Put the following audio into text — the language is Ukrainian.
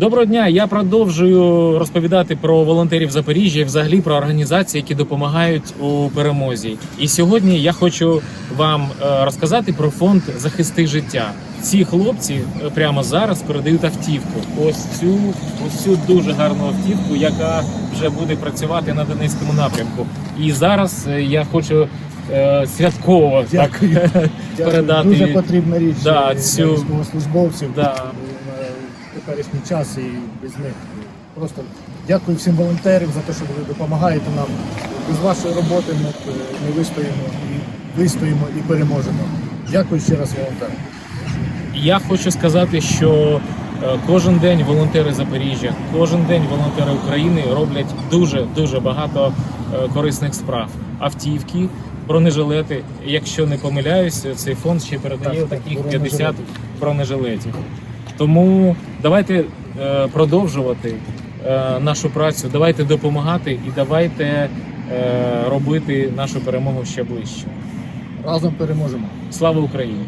Доброго дня. Я продовжую розповідати про волонтерів Запоріжжя і взагалі про організації, які допомагають у перемозі. І сьогодні я хочу вам е, розказати про фонд Захисти життя. Ці хлопці е, прямо зараз передають автівку. Ось цю ось цю дуже гарну автівку, яка вже буде працювати на Донецькому напрямку. І зараз е, я хочу святково так Дякую. передати. Дуже потрібна річ Да, цю- військовослужбовців Да. Теперішній час і без них. Просто дякую всім волонтерам за те, що ви допомагаєте нам. Без вашої роботи ми е, не вистоїмо і вистоїмо і переможемо. Дякую ще раз волонтерам. Я хочу сказати, що е, кожен день волонтери Запоріжжя, кожен день волонтери України роблять дуже дуже багато е, корисних справ. Автівки, бронежилети. Якщо не помиляюсь, цей фонд ще передає Так, так, таких бронежилети. 50 бронежилетів. Тому давайте е, продовжувати е, нашу працю, давайте допомагати і давайте е, робити нашу перемогу ще ближче. Разом переможемо. Слава Україні!